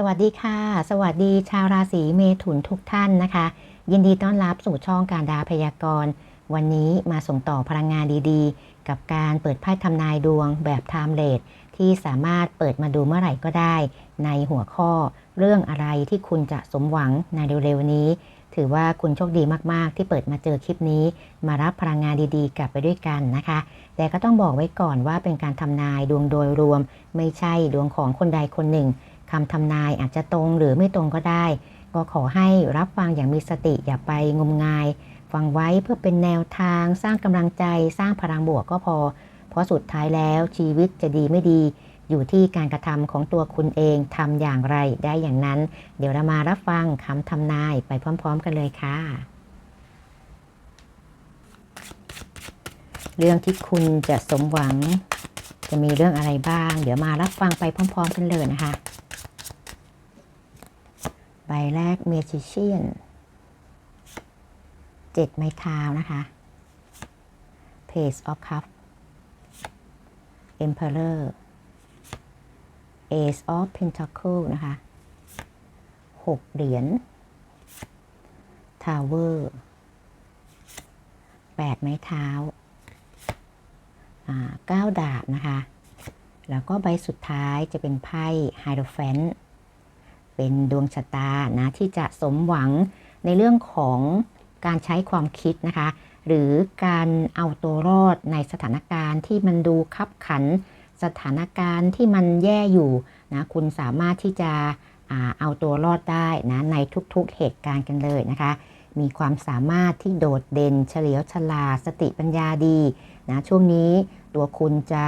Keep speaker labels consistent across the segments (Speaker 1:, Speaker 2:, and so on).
Speaker 1: สวัสดีค่ะ สวัสดีชาวราศีเมถุนทุกท่านนะคะ ยินดีต้อนรับสู่ช่องการดาพยากรณ์ วันนี้มาส่งต่อพลังงานดีๆ กับการเปิดไพ่ทำนายดวงแบบไทม์เลสที่สามารถเปิดมาดูเมื่อไหร่ก็ได้ ในหัวข้อเรื่องอะไรที่คุณจะสมหวังในเร็วๆนี้ ถือว่าคุณโชคดีมากๆ ที่เปิดมาเจอคลิปนี้ มารับพลังงานดีๆ กลับไปด้วยกันนะคะ แต่ก็ต้องบอกไว้ก่อนว่าเป็นการทำนายดวงโดยรวม ไม่ใช่ดวงของคนใดคนหนึ่ง คำทำนายอาจจะตรงหรือไม่ตรงก็ได้ ก็ขอให้รับฟังอย่างมีสติอย่าไปงมงาย ฟังไว้เพื่อเป็นแนวทาง สร้างกำลังใจ สร้างพลังบวกก็พอ เพราะสุดท้ายแล้วชีวิตจะดีไม่ดี อยู่ที่การกระทำของตัวคุณเองทำอย่างไรได้อย่างนั้น เดี๋ยวเรามารับฟังคำทำนายไปพร้อม ๆ กันเลยค่ะ เรื่องที่คุณจะสมหวังจะมีเรื่องอะไรบ้าง เดี๋ยวมารับฟังไปพร้อม ๆ กันเลยนะคะ ใบแรกเมจิเชียนเจ็ดไม้เท้านะคะ Page of Cup Emperor Ace of Pentacle นะคะหกเหรียญ Tower แปดไม้เท้าเก้าดาบนะคะ แล้วก็ใบสุดท้ายจะเป็นไพ่ไฮโดรแฟน เป็นดวงชะตานะที่จะสมหวังในเรื่องของการใช้ความคิดนะคะ หรือการเอาตัวรอดในสถานการณ์ที่มันดูคับขัน สถานการณ์ที่มันแย่อยู่นะคุณสามารถที่จะเอาตัวรอดได้นะในทุกๆเหตุการณ์กันเลยนะคะ มีความสามารถที่โดดเด่นเฉลียวฉลาดสติปัญญาดีนะช่วงนี้ตัวคุณจะ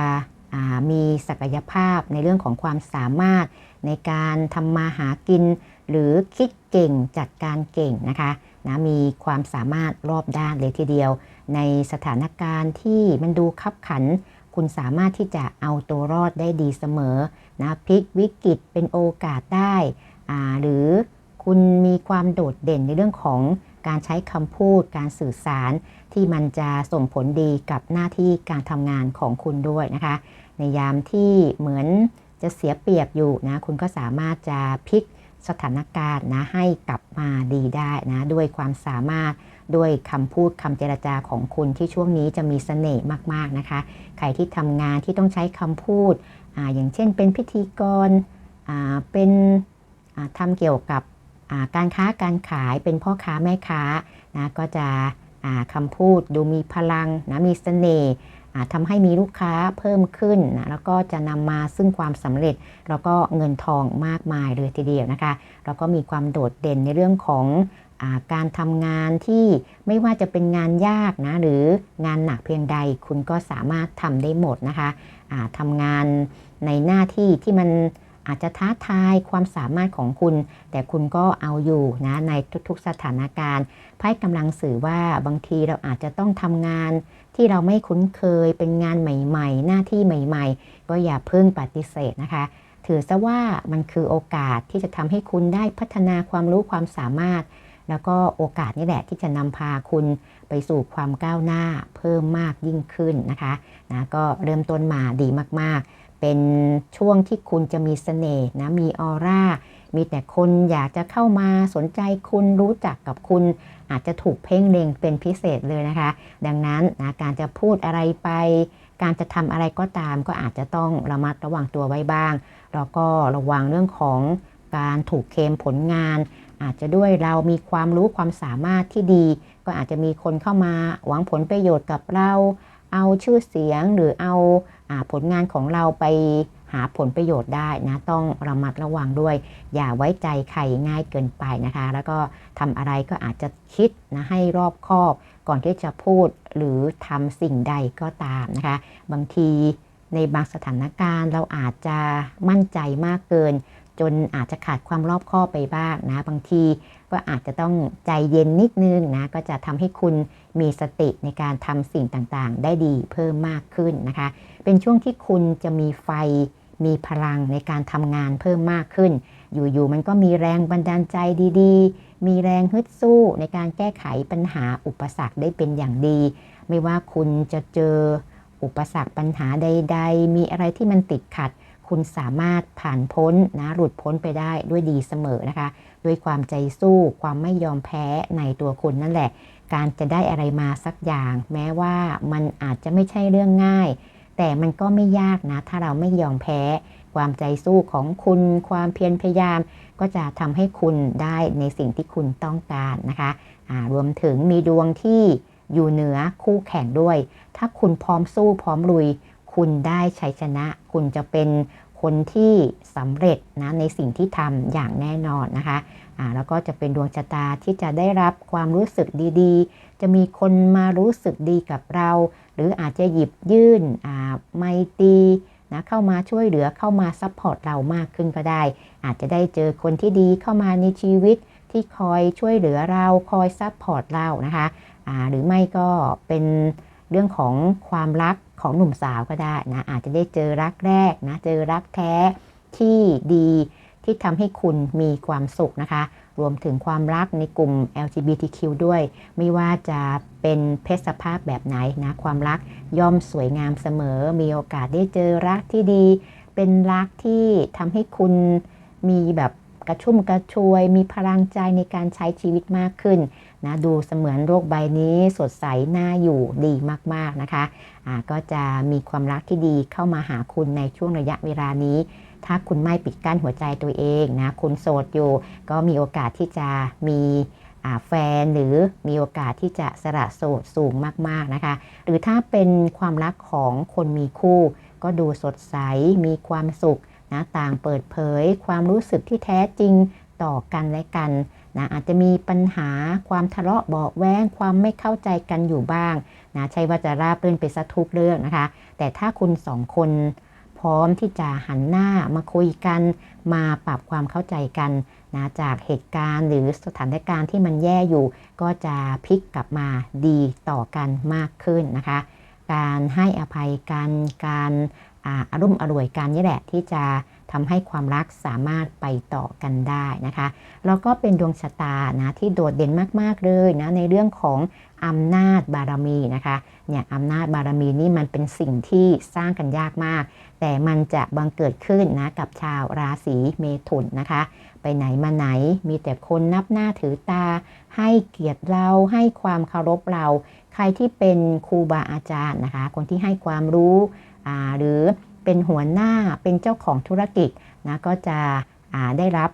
Speaker 1: มีศักยภาพในเรื่องของความสามารถในการทำมาหากิน หรือคิดเก่งจัดการเก่งนะคะนะมีความสามารถรอบด้านเลยทีเดียว ในสถานการณ์ที่มันดูคับขัน คุณสามารถที่จะเอาตัวรอดได้ดีเสมอนะพลิกวิกฤตเป็นโอกาสได้หรือคุณมีความโดดเด่นในเรื่องของการใช้คำพูดการสื่อสารที่มันจะส่งผลดีกับหน้าที่การทำงานของคุณด้วยนะคะ ในยามที่เหมือนจะเสียเปรียบอยู่นะ คุณก็สามารถจะพลิกสถานการณ์นะให้กลับมาดีได้นะด้วยความสามารถด้วยคำพูดคำเจรจาของคุณที่ช่วงนี้จะมีเสน่ห์มาก ๆ นะคะ ใครที่ทำงานที่ต้องใช้คำพูดออย่างเช่นเป็นพิธีกรเป็นทำเกี่ยวกับการค้าการขายเป็นพ่อค้าแม่ค้านะก็จะคำพูดดูมีพลังนะมีเสน่ห์ ทำให้มีลูกค้าเพิ่มขึ้นนะแล้วก็จะนำมาซึ่งความสำเร็จ แล้วก็เงินทองมากมายเลยทีเดียวนะคะ แล้วก็มีความโดดเด่นในเรื่องของอการทำงานที่ไม่ว่าจะเป็นงานยากนะหรืองานหนักเพียงใดคุณก็สามารถทำได้หมดนะคะะทำงานในหน้าที่ที่มันอาจจะท้าทายความสามารถของคุณ แต่คุณก็เอาอยู่นะในทุกๆสถานการณ์ไพ่กำลังสื่อว่าบางทีเราอาจจะต้องทำงาน ที่เราไม่คุ้นเคยเป็นงานใหม่ ๆ หน้าที่ใหม่ ๆ ก็อย่าเพิ่งปฏิเสธนะคะ ถือซะว่ามันคือโอกาสที่จะทำให้คุณได้พัฒนาความรู้ความสามารถ แล้วก็โอกาสนี่แหละที่จะนำพาคุณไปสู่ความก้าวหน้าเพิ่มมากยิ่งขึ้นนะคะนะก็เริ่มต้นมาดีมากๆ เป็นช่วงที่คุณจะมีสเสน่ห์นะมีออร่า มีแต่คนอยากจะเข้ามาสนใจคุณรู้จักกับคุณอาจจะถูกเพ่งเล็งเป็นพิเศษเลยนะคะ ดังนั้นนะการจะพูดอะไรไป การจะทำอะไรก็ตามก็อาจจะต้องระมัดระวังตัวไว้บ้าง แล้วก็ระวังเรื่องของการถูกเคมผลงาน อาจจะด้วยเรามีความรู้ความสามารถที่ดี ก็อาจจะมีคนเข้ามาหวังผลประโยชน์กับเรา เอาชื่อเสียงหรือเอาผลงานของเราไป หาผลประโยชน์ได้นะต้องระมัดระวังด้วย อย่าไว้ใจใครง่ายเกินไปนะคะ แล้วก็ทำอะไรก็อาจจะคิดนะให้รอบคอบ ก่อนที่จะพูดหรือทำสิ่งใดก็ตามนะคะ บางทีในบางสถานการณ์เราอาจจะมั่นใจมากเกิน จนอาจจะขาดความรอบคอบไปบ้างนะ บางทีก็อาจจะต้องใจเย็นนิดนึงนะก็จะทำให้คุณมีสติในการทำสิ่งต่างๆ ได้ดีเพิ่มมากขึ้นนะคะ เป็นช่วงที่คุณจะมีไฟ มีพลังในการทำงานเพิ่มมากขึ้น อยู่ๆมันก็มีแรงบันดาลใจดีๆ มีแรงฮึดสู้ในการแก้ไขปัญหาอุปสรรคได้เป็นอย่างดี ไม่ว่าคุณจะเจออุปสรรคปัญหาใด ๆ มีอะไรที่มันติดขัด คุณสามารถผ่านพ้นนะหลุดพ้นไปได้ด้วยดีเสมอนะคะ ด้วยความใจสู้ความไม่ยอมแพ้ในตัวคุณนั่นแหละ การจะได้อะไรมาสักอย่าง แม้ว่ามันอาจจะไม่ใช่เรื่องง่าย แต่มันก็ไม่ยากนะ ถ้าเราไม่ยอมแพ้ ความใจสู้ของคุณ ความเพียรพยายาม ก็จะทำให้คุณได้ในสิ่งที่คุณต้องการนะคะรวมถึงมีดวงที่อยู่เหนือคู่แข่งด้วย ถ้าคุณพร้อมสู้พร้อมลุย คุณได้ชัยชนะ คุณจะเป็นคนที่สำเร็จนะในสิ่งที่ทำอย่างแน่นอนนะคะะแล้วก็จะเป็นดวงชะตาที่จะได้รับความรู้สึกดีๆ จะมีคนมารู้สึกดีกับเรา หรืออาจจะหยิบยื่นไมตรีนะเข้ามาช่วยเหลือเข้ามาซัพพอร์ตเรามากขึ้นก็ได้ อาจจะได้เจอคนที่ดีเข้ามาในชีวิตที่คอยช่วยเหลือเราคอยซัพพอร์ตเรานะคะหรือไม่ก็เป็นเรื่องของความรักของหนุ่มสาวก็ได้นะอาจจะได้เจอรักแรกนะเจอรักแท้ที่ดีที่ทำให้คุณมีความสุขนะคะ รวมถึงความรักในกลุ่ม LGBTQ ด้วย ไม่ว่าจะเป็นเพศสภาพแบบไหนนะความรักย่อมสวยงามเสมอ มีโอกาสได้เจอรักที่ดี เป็นรักที่ทำให้คุณมีแบบกระชุ่มกระชวย มีพลังใจในการใช้ชีวิตมากขึ้นนะดูเสมือนโลกใบนี้สดใสน่าอยู่ดีมาก ๆ นะคะะก็จะมีความรักที่ดีเข้ามาหาคุณในช่วงระยะเวลานี้ ถ้าคุณไม่ปิดกั้นหัวใจตัวเองนะคุณโสดอยู่ ก็มีโอกาสที่จะมีแฟนหรือมีโอกาสที่จะสละโสดสูงมาก ๆ นะคะ หรือถ้าเป็นความรักของคนมีคู่ ก็ดูสดใสมีความสุขนะต่างเปิดเผย ความรู้สึกที่แท้จริงต่อกันและกันนะอาจจะมีปัญหาความทะเลาะเบาแวงความไม่เข้าใจกันอยู่บ้างนะใช่ว่าจะราบรื่นไปซะทุกเรื่องนะคะ แต่ถ้าคุณสองคน พร้อมที่จะหันหน้ามาคุยกันมาปรับความเข้าใจกันนะจากเหตุการณ์หรือสถานการณ์ที่มันแย่อยู่ ก็จะพลิกกลับมาดีต่อกันมากขึ้นนะคะ การให้อภัยกันการอารมณ์อร่วยกันนี่แหละที่จะทำให้ความรักสามารถไปต่อกันได้นะคะ แล้วก็เป็นดวงชะตานะที่โดดเด่นมาก ๆ เลยนะในเรื่องของอำนาจบารมีนะคะ เนี่ยอำนาจบารมีนี่มันเป็นสิ่งที่สร้างกันยากมาก แต่มันจะบังเกิดขึ้นนะกับชาวราศีเมถุนนะคะ ไปไหนมาไหนมีแต่คนนับหน้าถือตา ให้เกียรติเราให้ความเคารพเรา ใครที่เป็นครูบาอาจารย์นะคะ คนที่ให้ความรู้หรือเป็นหัวหน้าเป็นเจ้าของธุรกิจนะก็จะได้รับ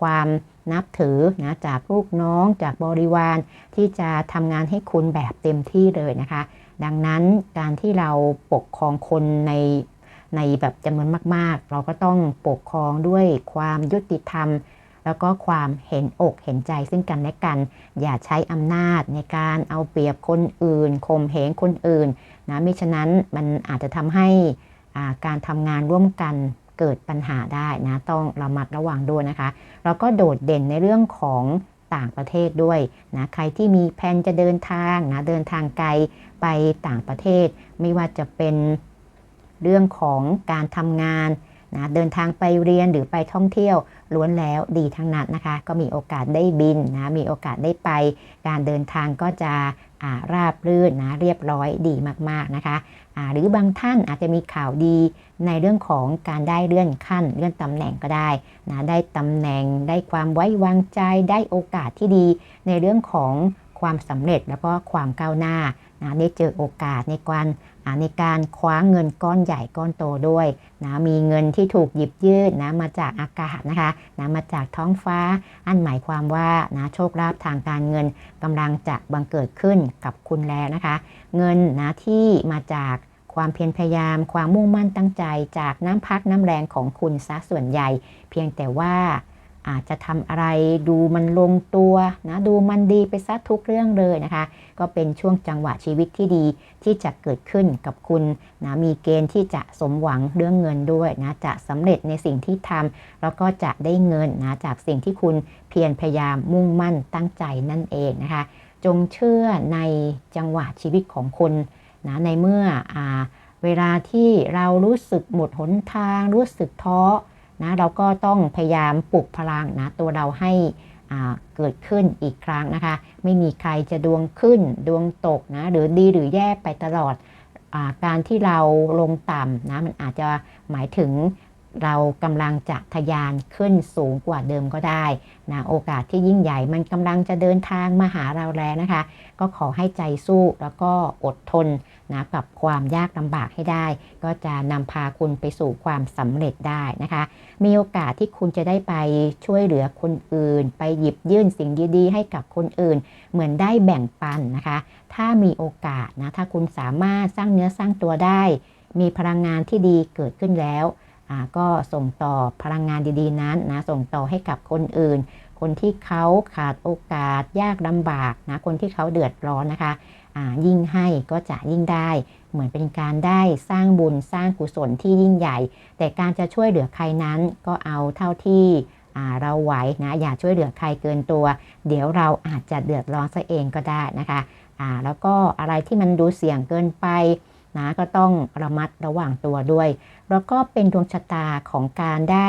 Speaker 1: ความนับถือนะจากลูกน้องจากบริวารที่จะทำงานให้คุณแบบเต็มที่เลยนะคะ ดังนั้นการที่เราปกครองคนในในแบบจำนวนมาก ๆ เราก็ต้องปกครองด้วยความยุติธรรม แล้วก็ความเห็นอกเห็นใจซึ่งกันและกัน อย่าใช้อำนาจในการเอาเปรียบคนอื่นข่มเหงคนอื่นนะมิฉะนั้นมันอาจจะทำให้การทำงานร่วมกันเกิดปัญหาได้นะต้องระมัดระวังด้วยนะคะ แล้วก็โดดเด่นในเรื่องของ ต่างประเทศด้วยนะใครที่มีแผนจะเดินทางนะเดินทางไกลไปต่างประเทศ ไม่ว่าจะเป็นเรื่องของการทำงาน นะเดินทางไปเรียนหรือไปท่องเที่ยวล้วนแล้วดีทั้งนั้นนะคะ ก็มีโอกาสได้บินนะมีโอกาสได้ไป การเดินทางก็จะราบรื่นนะเรียบร้อยดีมากๆนะคะหรือบางท่านอาจจะมีข่าวดีในเรื่องของการได้เลื่อนขั้นเลื่อนตำแหน่งก็ได้นะได้ตำแหน่งได้ความไว้วางใจได้โอกาสที่ดีในเรื่องของ ความสำเร็จแล้วก็ความก้าวหน้านะได้เจอโอกาสในการในการคว้าเงินก้อนใหญ่ก้อนโตด้วยนะมีเงินที่ถูกหยิบยืดนะมาจากอากาศนะคะนะมาจากท้องฟ้า อันหมายความว่านะโชคลาภทางการเงินกำลังจะบังเกิดขึ้นกับคุณแล้วนะคะ เงินนะที่มาจากความเพียรพยายาม ความมุ่งมั่นตั้งใจจากน้ำพักน้ำแรงของคุณซะส่วนใหญ่ เพียงแต่ว่า อาจจะทำอะไรดูมันลงตัวนะดูมันดีไปซะทุกเรื่องเลยนะคะ ก็เป็นช่วงจังหวะชีวิตที่ดีที่จะเกิดขึ้นกับคุณนะมีเกณฑ์ที่จะสมหวังเรื่องเงินด้วยนะจะสำเร็จในสิ่งที่ทำแล้วก็จะได้เงินนะจากสิ่งที่คุณเพียรพยายามมุ่งมั่นตั้งใจนั่นเองนะคะ จงเชื่อในจังหวะชีวิตของคุณนะในเมื่ออเวลาที่เรารู้สึกหมดหนทางรู้สึกท้อ นะเราก็ต้องพยายามปลุกพลังนะตัวเราให้เกิดขึ้นอีกครั้งนะคะ ไม่มีใครจะดวงขึ้นดวงตกนะหรือดีหรือแย่ไปตลอดอการที่เราลงต่ำนะมันอาจจะหมายถึงเรากำลังจะทะยานขึ้นสูงกว่าเดิมก็ได้นะโอกาสที่ยิ่งใหญ่มันกำลังจะเดินทางมาหาเราแล้วนะคะ ก็ขอให้ใจสู้แล้วก็อดทน นะกับความยากลำบากให้ได้ ก็จะนำพาคุณไปสู่ความสำเร็จได้นะคะ มีโอกาสที่คุณจะได้ไปช่วยเหลือคนอื่น ไปหยิบยื่นสิ่งดีๆให้กับคนอื่น เหมือนได้แบ่งปันนะคะ ถ้ามีโอกาสนะถ้าคุณสามารถสร้างเนื้อสร้างตัวได้ มีพลังงานที่ดีเกิดขึ้นแล้วก็ส่งต่อพลังงานดีๆนั้นนะส่งต่อให้กับคนอื่น คนที่เขาขาดโอกาสยากลำบากนะคนที่เขาเดือดร้อนนะคะ ยิ่งให้ก็จะยิ่งได้ เหมือนเป็นการได้สร้างบุญสร้างกุศลที่ยิ่งใหญ่ แต่การจะช่วยเหลือใครนั้นก็เอาเท่าที่เราไหวนะอย่าช่วยเหลือใครเกินตัว เดี๋ยวเราอาจจะเดือดร้อนซะเองก็ได้นะคะแล้วก็อะไรที่มันดูเสี่ยงเกินไปนะก็ต้องระมัดระวังตัวด้วย แล้วก็เป็นดวงชะตาของการได้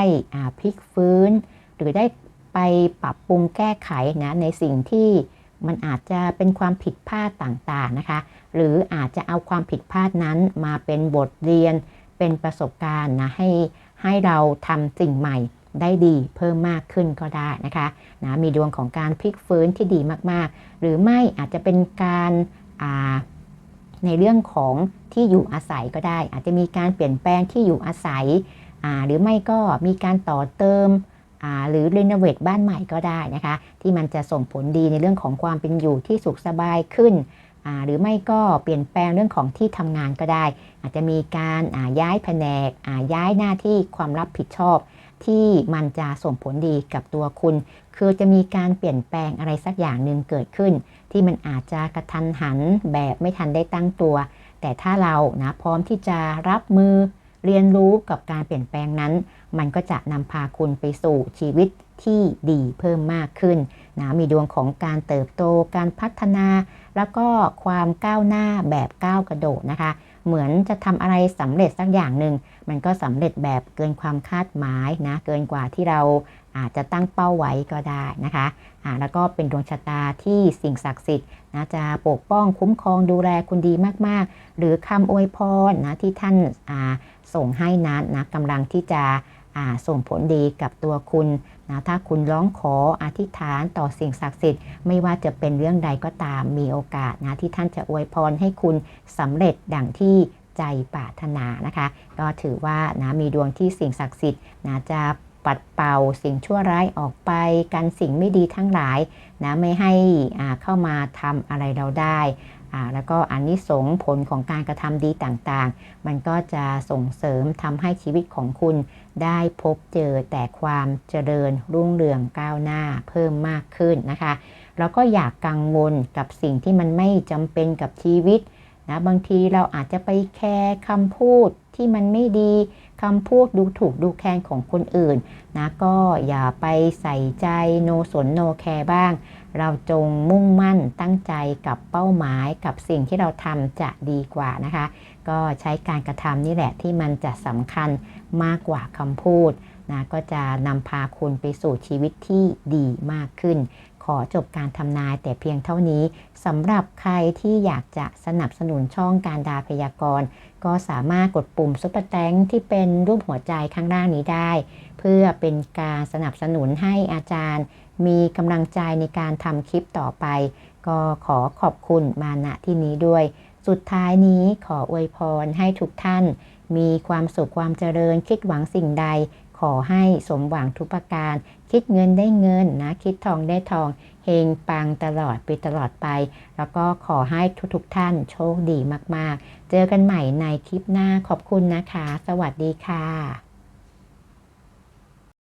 Speaker 1: พลิกฟื้น หรือได้ไปปรับปรุงแก้ไขนะในสิ่งที่ มันอาจจะเป็นความผิดพลาดต่างๆนะคะ หรืออาจจะเอาความผิดพลาดนั้นมาเป็นบทเรียน เป็นประสบการณ์นะให้ให้เราทำสิ่งใหม่ได้ดีเพิ่มมากขึ้นก็ได้นะคะนะมีดวงของการพลิกฟื้นที่ดีมากๆ หรือไม่อาจจะเป็นการอ่าในเรื่องของที่อยู่อาศัยก็ได้ อาจจะมีการเปลี่ยนแปลงที่อยู่อาศัยอ่าหรือไม่ก็มีการต่อเติม หรือรีโนเวทบ้านใหม่ก็ได้นะคะ ที่มันจะส่งผลดีในเรื่องของความเป็นอยู่ที่สุขสบายขึ้น หรือไม่ก็เปลี่ยนแปลงเรื่องของที่ทำงานก็ได้ อาจจะมีการาย้ายแผนกย้ายหน้าที่ความรับผิดชอบ ที่มันจะส่งผลดีกับตัวคุณ คือจะมีการเปลี่ยนแปลงอะไรสักอย่างหนึ่งเกิดขึ้น ที่มันอาจจะกระทันหันแบบไม่ทันได้ตั้งตัว แต่ถ้าเรานะพร้อมที่จะรับมือเรียนรู้กับการเปลี่ยนแปลงนั้น มันก็จะนำพาคุณไปสู่ชีวิตที่ดีเพิ่มมากขึ้นนะมีดวงของการเติบโตการพัฒนา แล้วก็ความก้าวหน้าแบบก้าวกระโดดนะคะ เหมือนจะทำอะไรสำเร็จสักอย่างหนึ่งมันก็สำเร็จแบบเกินความคาดหมายนะเกินกว่าที่เราอาจจะตั้งเป้าไว้ก็ได้นะคะอ่าแล้วก็เป็นดวงชะตาที่สิ่งศักดิ์สิทธิ์นะจะปกป้องคุ้มครองดูแลคุณดีมาก ๆ หรือคำอวยพรนะที่ท่านส่งให้นั้นนะกำลังที่จะ ส่งผลดีกับตัวคุณนะถ้าคุณร้องขออธิษฐานต่อสิ่งศักดิ์สิทธิ์ไม่ว่าจะเป็นเรื่องใดก็ตามมีโอกาสนะที่ท่านจะอวยพรให้คุณสำเร็จดังที่ใจปรารถนานะคะ ก็ถือว่านะมีดวงที่สิ่งศักดิ์สิทธิ์นะจะปัดเป่าสิ่งชั่วร้ายออกไปกันสิ่งไม่ดีทั้งหลายนะไม่ให้อ่าเข้ามาทำอะไรเราได้ แล้วก็อันนี้สงส์ผลของการกระทำดีต่างๆ มันก็จะส่งเสริมทำให้ชีวิตของคุณได้พบเจอแต่ความเจริญรุ่งเรืองก้าวหน้าเพิ่มมากขึ้นนะคะ แล้วก็อยากกังวลกับสิ่งที่มันไม่จำเป็นกับชีวิตนะบางทีเราอาจจะไปแคร์คำพูดที่มันไม่ดี คำพูดดูถูกดูแคลนของคนอื่นนะก็อย่าไปใส่ใจโนสนโนแคร์บ้าง เราจงมุ่งมั่นตั้งใจกับเป้าหมายกับสิ่งที่เราทำจะดีกว่านะคะ ก็ใช้การกระทำนี่แหละที่มันจะสำคัญมากกว่าคำพูดนะก็จะนำพาคุณไปสู่ชีวิตที่ดีมากขึ้น ขอจบการทำนายแต่เพียงเท่านี้สำหรับใครที่อยากจะสนับสนุนช่องการดาพยากรณ์ ก็สามารถกดปุ่มซุปเปอร์แตงที่เป็นรูปหัวใจข้างล่างนี้ได้ เพื่อเป็นการสนับสนุนให้อาจารย์ มีกำลังใจในการทำคลิปต่อไป ก็ขอขอบคุณมาณที่นี้ด้วย สุดท้ายนี้ขออวยพรให้ทุกท่าน มีความสุขความเจริญคิดหวังสิ่งใด ขอให้สมหวังทุกประการ คิดเงินได้เงินนะ คิดทองได้ทองเฮงปังตลอดไปตลอดไป แล้วก็ขอให้ทุกทุกท่านโชคดีมาก ๆ เจอกันใหม่ในคลิปหน้าขอบคุณนะคะ สวัสดีค่ะ